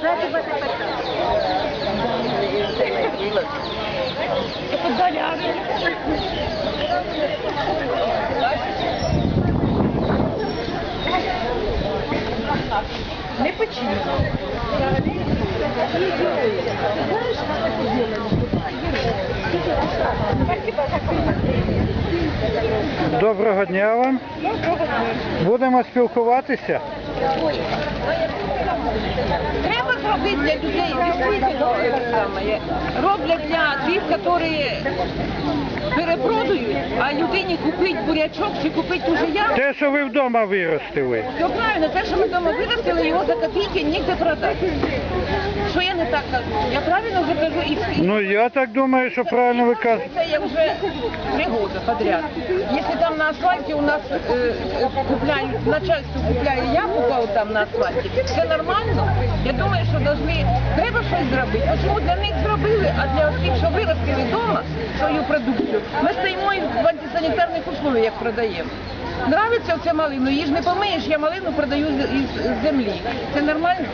Gracias. Не почему. Доброго дня вам. Будемо спілкуватися. Зробити для людей дійсно. Роблять для тих, які перепродають, а людині купить бурячок чи купить уже я. Те, що ви вдома виростили. Все правильно, те, що ми вдома виростили, його за копійки ніде продати. Що я не так кажу? Я правильно вже кажу і всі. Ну я так думаю, що правильно ви кажете. Це я вже три года подряд. Якщо там на асфальті у нас е, е, купляють, начальство купляє яблука от там на асфальті, все нормально. Я думаю, що должны, треба щось зробити. Чому для них зробили, а для тих, що виростили вдома свою продукцію, ми стоїмо і в антисанітарних условиях продаємо. Нравиться оця малину, її ж не помиєш, я малину продаю з- із землі. Це нормально?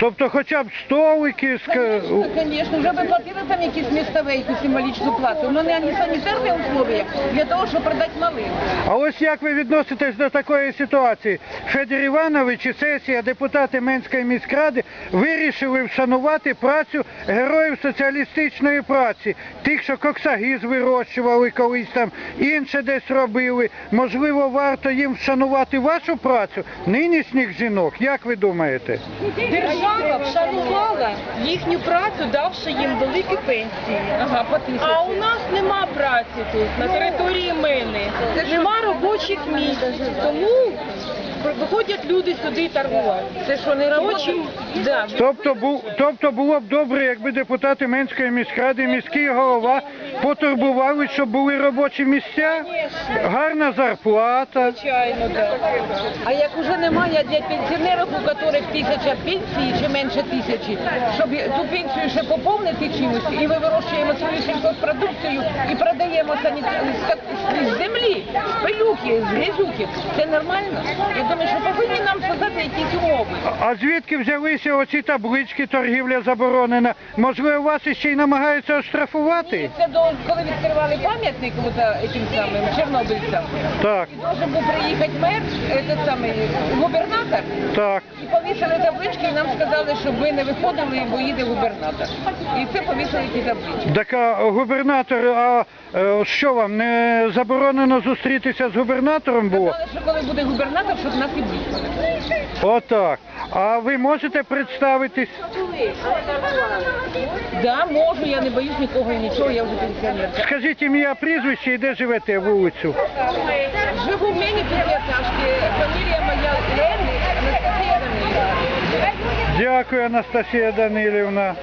Тобто хоча б столики, ска- Конечно, конечно, вже ви платили там якісь містове, символічну плату, але не санітарні условия для того, щоб продати малину. А ось як ви відноситесь до такої ситуації? Федір Іванович і сесія, депутати Менської міськради вирішили вшанувати працю героїв соціалістичної праці, тих, що коксагіз вирощували колись там, інше десь робили. Можливо, варто їм вшанувати вашу працю, нинішніх жінок. Як ви думаєте? Держава вшанувала їхню працю, давши їм великі пенсії. Ага, по. А у нас нема праці тут, на території Мини. Нема робочих місць. Тому виходять люди сюди торгувати. Це що, не робочі? Робочі, да. Тобто, бу, тобто було б добре, якби депутати Менської міськради, міський голова потурбували, щоб були робочі місця, гарна зарплата. Звичайно, да. А як уже немає для пенсіонерів, у яких тисяча пенсії чи менше тисячі, щоб ту пенсію ще поповнити чимось, і ми вирощуємо свою сільхозпродукцію і продаємо сані... з, землі, з пилюки, з грязюки. Це нормально? Я думаю, що повинні нам создати якісь умови. А звідки взялися оці таблички торгівля заборонена? Можливо, вас ще й намагаються оштрафувати? Це коли відкривали пам'ятник е, самим чорнобильцям. Так, І должен був приїхати мер, той самий губернатор, так. І повісили таблички, і нам сказали, щоб ви не виходили, бо їде губернатор. І це повісили ті таблички. Так а губернатор, а е, що вам, не заборонено зустрітися з губернатором було? Сказали, що коли буде губернатор, щоб нас відвідали. Отак. А ви можете представитись? Да, можу, я не боюсь нікого і нічого, я вже пенсіонерка. Скажіть ім'я, прізвище і де живете вулицю? Живу в мені п'ятиэтажки, фамілія моя Лені, Анастасія Данилівна. Дякую, Анастасія Данилівна.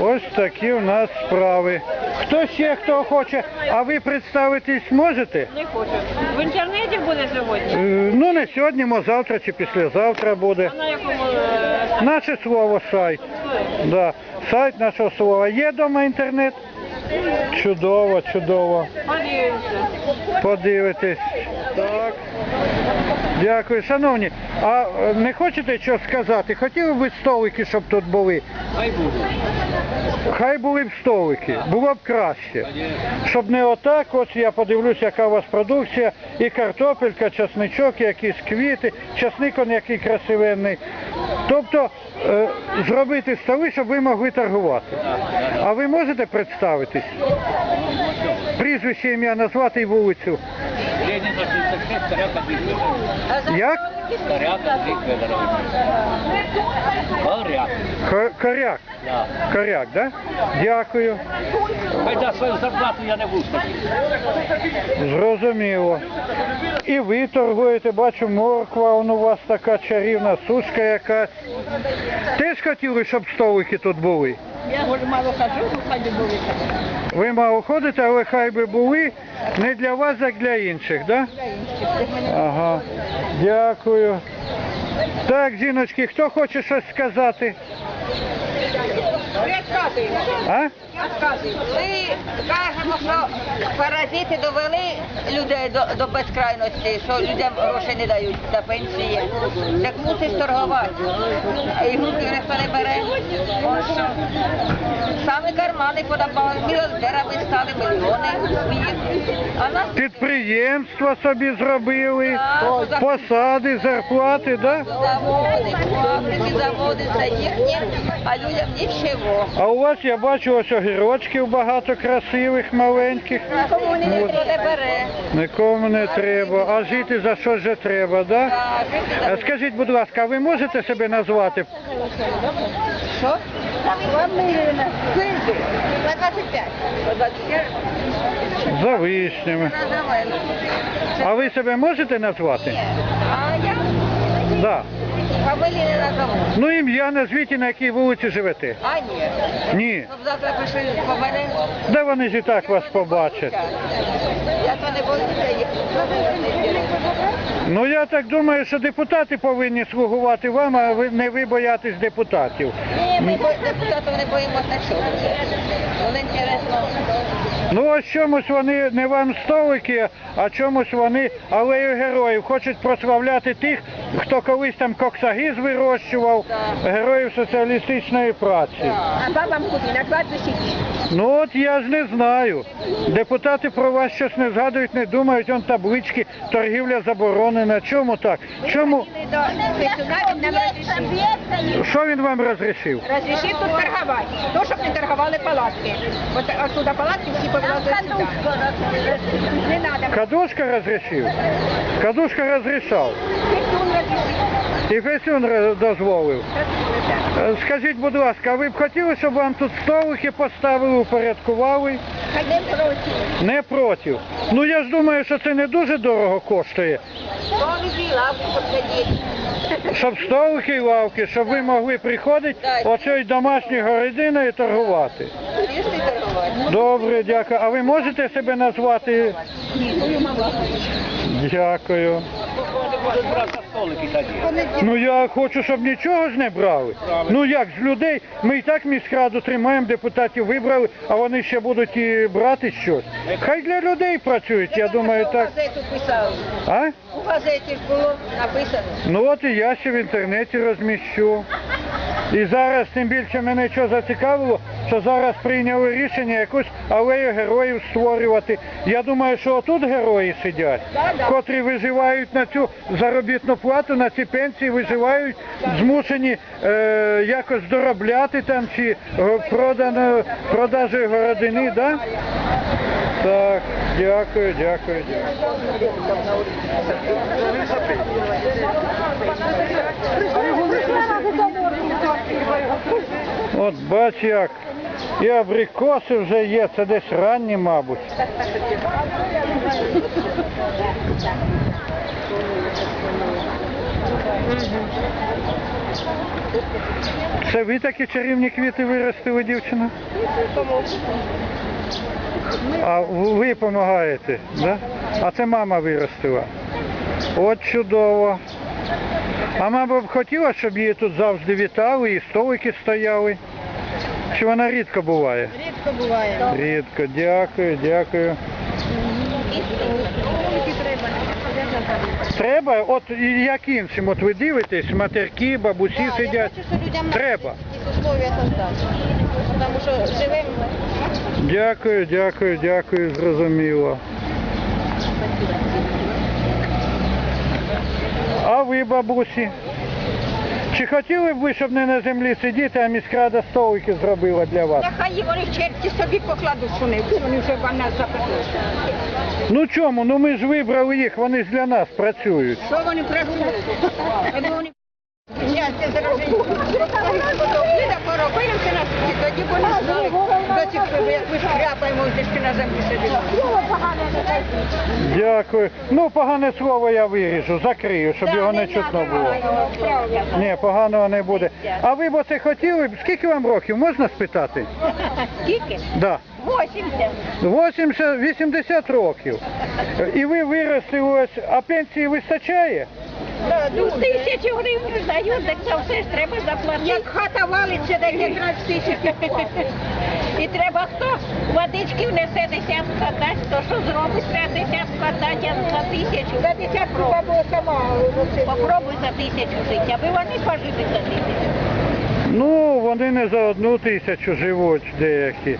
Ось такі у нас справи. Хто ще хто хоче, а ви представитись можете? Не хочу. В інтернеті буде сьогодні? Е, Ну не сьогодні, мо завтра чи післязавтра буде. На якому е, Наше слово сайт. Да. Сайт нашого слова. Є вдома інтернет? Чудово, чудово. Подивитись. Дякую. Шановні, а е, не хочете що сказати? Хотіли б ви столики, щоб тут були? Хай буде. Хай були б столики, було б краще. Щоб не отак, ось я подивлюсь, яка у вас продукція, і картопелька, часничок, якісь квіти, часник он який красивенний. Тобто е, зробити столи, щоб ви могли торгувати. А ви можете представитись? Прізвище ім'я назвати і вулицю. Ленина 66, Старяк Андрій Федорович. Як? Старяк Андрій Федорович. Старяк. Ко- Коряк. Да. Коряк, да? Дякую. Хай за свою зарплату я не буду Зрозуміло. І ви торгуєте, бачу, морква, он у вас така чарівна, сушка якась. Теж хотіли, щоб столики тут були? Я говорю, мало хожу, ну хай би були. Ви мало ходите, але хай би були не для вас, а для інших, да? Ага. Дякую. Так, жіночки, хто хоче щось сказати? А? Ми кажемо, що паразити довели людей до, до безкрайності, що людям грошей не дають за пенсії. Так мусиш торгувати. І групи ніхто не бере. Ось що. Саме кармани подобали, мільйонерами стали мільйони. свої. А нас Підприємства собі зробили, посади, зарплати, да? заводи, фабрики, заводи, це їхнє, а людям нічого. А у вас я бачу ось огірочків багато красивих, маленьких. Кому вони ніхто не бере. Нікому не треба. А жити за що же треба, да? Так, Е, Скажіть, будь ласка, а ви можете себе назвати? Що? Фамилія. 25. За вишнями. А ви себе можете назвати? А я Да. Фамилії не назову. Ну ім'я назвіть на якій вулиці живете. А ні. Ні. Щоб завтра прийшли по мене. Де вони ж і так вас побачать? Я то не боюся. Ну я так думаю, що депутати повинні слугувати вам, а ви не ви боятись депутатів. Ні, ми бо- депутатів не боїмося нічого. Вони інтересно. Ну ось чомусь вони не вам столики, а чомусь вони алею героїв хочуть прославляти тих, хто колись там коксагіз вирощував, героїв соціалістичної праці. А бабам куди? На 20 Ну от я ж не знаю. Депутати про вас щось не згадують, не думають, он таблички, торгівля заборонена. Чому так? Чому? Що він вам розрішив? Разрешив тут торговать. То, щоб не торговали палатки. Вот оттуда палатки всі повезли сюди. Не надо. Кадушка розрішив? Кадушка розрішав. І Фесюн дозволив. Скажіть, будь ласка, а ви б хотіли, щоб вам тут столики поставили, упорядкували? Ходим проти. Не проти. Ну я ж думаю, що це не дуже дорого коштує. Столики, лавки посадити. Щоб столики і лавки, щоб ви могли приходити оцею домашньою городиною торгувати. Добре, дякую. А ви можете себе назвати? Дякую. Будуть брати столики тоді. Ну я хочу, щоб нічого ж не брали. Ну як з людей? Ми і так міськраду тримаємо, депутатів вибрали, а вони ще будуть і брати щось. Хай для людей працюють, я думаю, так. Газету писав. А? У газеті ж було написано. Ну от і я ще в інтернеті розміщу. І зараз тим більше мене що зацікавило, що зараз прийняли рішення якусь алею героїв створювати. Я думаю, що отут герої сидять, котрі виживають на цю заробітну плату, на ці пенсії виживають, змушені е, якось доробляти там чи е, продано, продажі городини, да? Так, дякую, дякую, дякую. От бач як. І абрикоси вже є, це десь ранні, мабуть. Це ви такі чарівні квіти виростили, дівчина? А ви допомагаєте, да? А це мама виростила. От чудово. А мама б хотіла, щоб її тут завжди вітали і столики стояли. Чи вона рідко буває? Рідко буває. Рідко, дякую, дякую. Треба, от як іншим, от ви дивитесь, матерки, бабусі сидять. Треба. условия создати. Тому що живемо Дякую, дякую, дякую, зрозуміло. А ви, бабусі? Чи хотіли б ви, щоб не на землі сидіти, а міськрада столики зробила для вас? Нехай вони черті собі покладуть вони, вони вже в нас запитали. Ну чому? Ну ми ж вибрали їх, вони ж для нас працюють. Що вони працюють? Зараження. Ми поробилися на тоді вони знали. До цих як ми шкряпаємо, тишки на землі сидимо. Дякую. Ну, погане слово я виріжу, закрию, щоб його не чутно було. Ні, поганого не буде. А ви б оце хотіли, б- скільки вам років, можна спитати? Скільки? Да. 80. 80, 80 років. І ви виросли ось, а пенсії вистачає? Ну, тисячу гривень дають, так це все ж треба заплатити. Як хата валиться, так якраз тисячі. І треба хто водички внесе десятка дасть, то що зробить, треба десятка дати за тисячу. За десятку бабу сама. Попробуй за тисячу жити, аби вони пожили за тисячу. Ну, вони не за одну тисячу живуть деякі.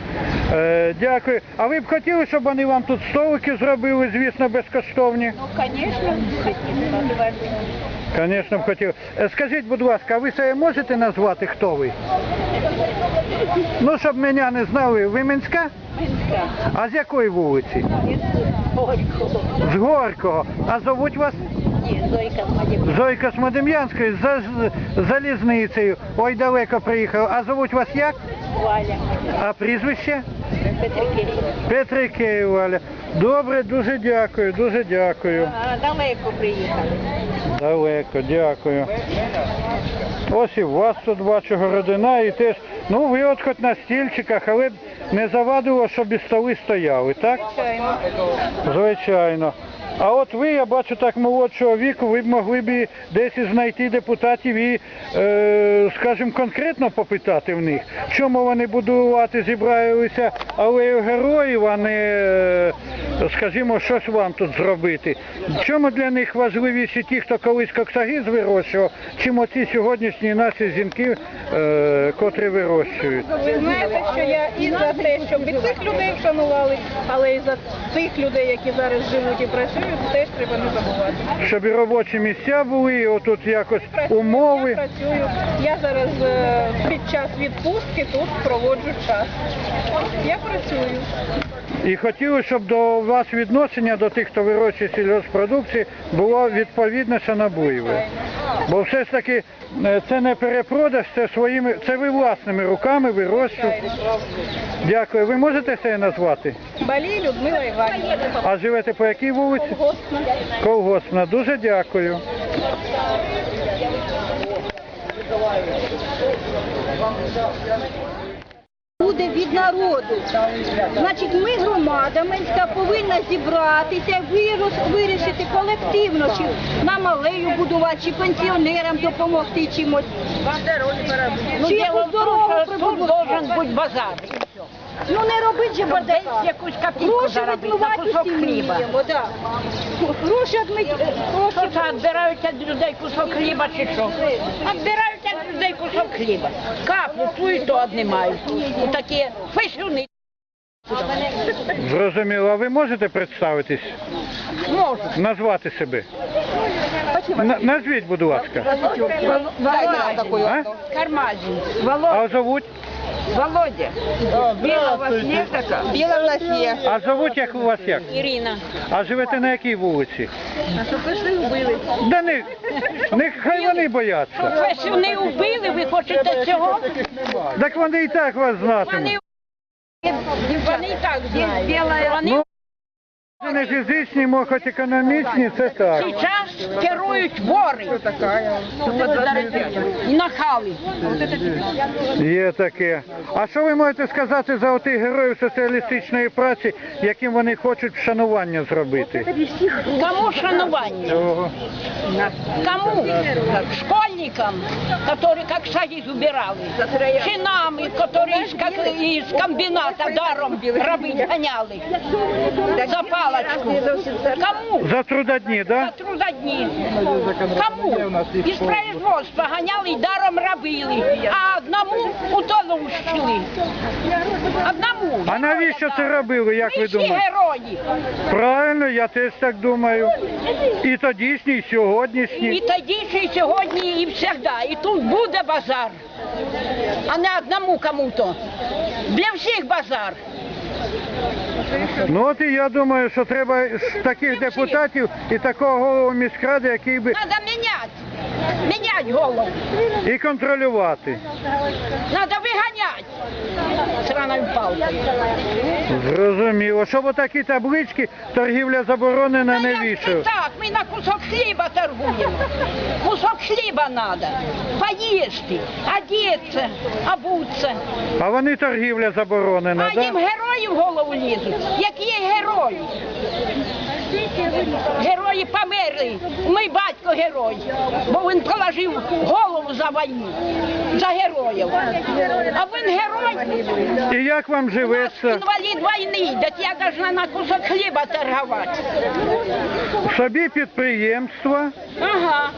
Е, дякую. А ви б хотіли, щоб вони вам тут столики зробили, звісно, безкоштовні? Ну, звісно, хотіли. Звісно, б хотів. Е, Скажіть, будь ласка, а ви себе можете назвати, хто ви? Ну, щоб мене не знали, ви Мінська? А з якої вулиці? З Горького. А зовуть вас? Зойка Смадів. Зойка за залізницею. Ой, далеко приїхав. А зовуть вас як? Валя. А прізвище? Петрикирі. Петрикей Валя. Добре, дуже дякую, дуже дякую. А, далеко приїхали. Далеко, дякую. Ось і у вас тут бачу городина і теж. Ну, ви от хоч на стільчиках, але не завадило, щоб і столи стояли, так? Звичайно. Звичайно. А от ви, я бачу так молодшого віку, ви б могли б десь знайти депутатів і, е, скажімо, конкретно попитати в них, чому вони будувати зібралися алею героїв, а не, скажімо, щось вам тут зробити. Чому для них важливіші ті, хто колись коксагіз вирощував, чим оці сьогоднішні наші жінки, е, котрі вирощують? Ви знаєте, що я і за те, щоб і цих людей вшанували, але і за тих людей, які зараз живуть і працюють, теж треба не забувати. Щоб і робочі місця були, і отут якось Працюю, Я умови. працюю. Я зараз е, під час відпустки тут проводжу час. Я працюю. І хотіли, щоб до вас відношення до тих, хто вирощує сільгоспродукції, було відповідне шанобливе. Бо все ж таки е, це не перепродаж, це своїми, це ви власними руками вирощуєте. Дякую. Ви можете себе назвати? Балій Людмила Іванівна. А живете по якій вулиці? Колгоспна. Колгоспна. Дуже дякую. Буде від народу. Значить, ми громада Минська повинна зібратися, вирус, вирішити колективно, чи нам алею будувати, чи пенсіонерам допомогти чимось. Ну, Чи дело якусь дорогу прибудувати. должен быть базар. Ну не робить же бардака. Якусь копійку Гроші заробити на відмивати кусок хліба. вміємо, да. Гроші відмить, гроші Що це відбирають від людей кусок хліба чи що? Відбирають від людей кусок хліба. Каплю ту і то однімають. І такі фешуни. Зрозуміло. А ви можете представитись? Можу. Назвати себе? На- назвіть, будь ласка. А? Кармазин. А зовуть? Володя. Біла у вас є така? Біла в нас є. А зовуть як у вас як? Ірина. А живете на якій вулиці? А що прийшли вбили? Да не, нехай вони бояться. Фешуни вбили, ви хочете цього? Так вони і так вас знатимуть. Вони, вони і так знають. Вони Ну, не фізичні, мо хоч економічні, це так. зараз керують вори. І нахали. Є таке. А що ви можете сказати за отих героїв соціалістичної праці, яким вони хочуть вшанування зробити? Кому шанування? Цього. Кому? Школьникам, которые как шаги убирали. Чи нам, которые из, как, из комбината даром рабы гоняли. За палочку. Кому? За трудодні, За да? трудодні. Кому? Із производства ганяли і даром робили. А одному утолущили. Одному. А навіщо це робили, як Ми ви всі думаєте? герої. Правильно, я теж так думаю. І тодішні, і І тоді, тоді, і сьогодні, і завжди. І тут буде базар. А не одному кому-то. Для всіх базар. Ну от і я думаю, що треба таких депутатів і такого голову міськради, який би Треба міняти. Міняти голову. І контролювати. Треба виганяти. Сраною палкою. Зрозуміло. Щоб отакі таблички торгівля заборонена не як так, ми на кусок хліба торгуємо. Кусок хліба треба. Поїсти, одеться, обуться. А вони торгівля заборонена, А їм герої в голову лізуть. Які є герої? Герої померли. Мій батько герой, бо він положив голову за війну, за героїв. А він герой, І як вам живеться? інвалід війни, так я должна на кусок хліба торгувати. Собі підприємство. Ага.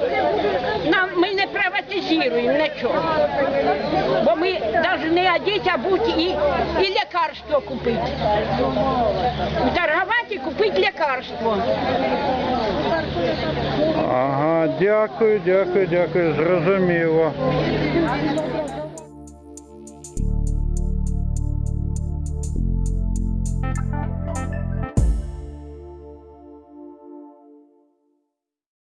Нам, ми не приватизуємо нічого. Бо ми повинні одіти, обути і, і лікарство купити. Торгувати і купити лікарство. Ага, дякую, дякую, дякую, зрозуміло.